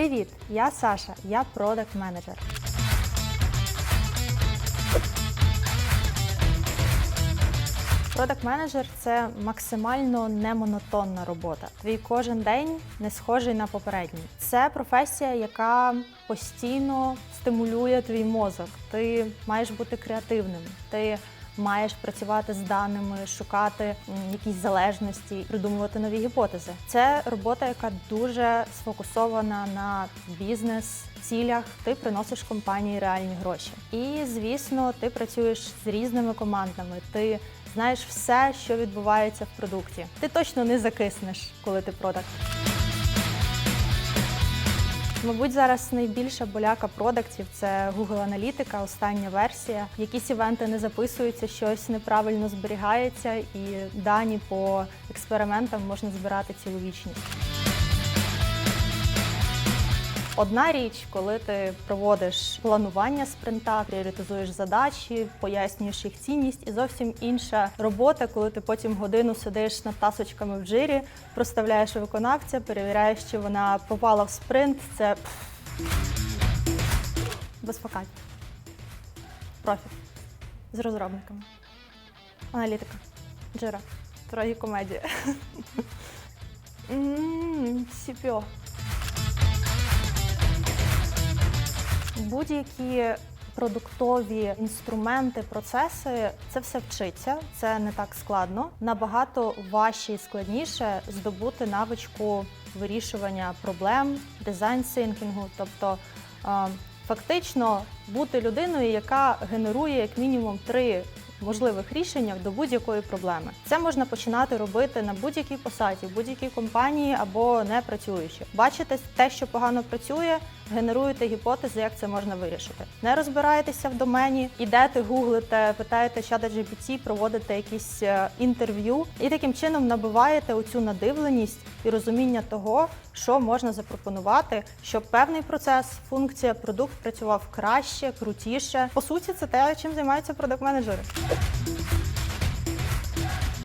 Привіт! Я Саша, я продакт менеджер. Продакт менеджер це максимально немонотонна робота. Твій кожен день не схожий на попередній. Це професія, яка постійно стимулює твій мозок. Ти маєш бути креативним. Ти маєш працювати з даними, шукати якісь залежності, придумувати нові гіпотези. Це робота, яка дуже сфокусована на бізнес. Цілях ти приносиш компанії реальні гроші. І звісно, ти працюєш з різними командами. Ти знаєш все, що відбувається в продукті. Ти точно не закиснеш, коли ти продакт. Мабуть, зараз найбільша боляка продактів це Google Аналітика, остання версія. Якісь івенти не записуються, щось неправильно зберігається, і дані по експериментам можна збирати цілу вічність. Одна річ, коли ти проводиш планування спринта, пріоритизуєш задачі, пояснюєш їх цінність, і зовсім інша робота, коли ти потім годину сидиш над тасочками в жирі, проставляєш виконавця, перевіряєш, чи вона попала в спринт. Це без факатів. Профі з розробниками. Аналітика. Джира. Трагікомедія. М, Будь-які продуктові інструменти, процеси це все вчиться, це не так складно. Набагато важче і складніше здобути навичку вирішування проблем, дизайн синкінгу, тобто е, фактично бути людиною, яка генерує як мінімум три можливих рішення до будь-якої проблеми. Це можна починати робити на будь-якій посаді, будь-якій компанії або не працюючи. Бачите те, що погано працює, генеруєте гіпотези, як це можна вирішити. Не розбираєтеся в домені, ідете, гуглите, питаєте чата GPT, проводите якісь е, інтерв'ю, і таким чином набиваєте оцю надивленість і розуміння того, що можна запропонувати, щоб певний процес, функція, продукт працював краще, крутіше. По суті, це те, чим займаються продакт-менеджери.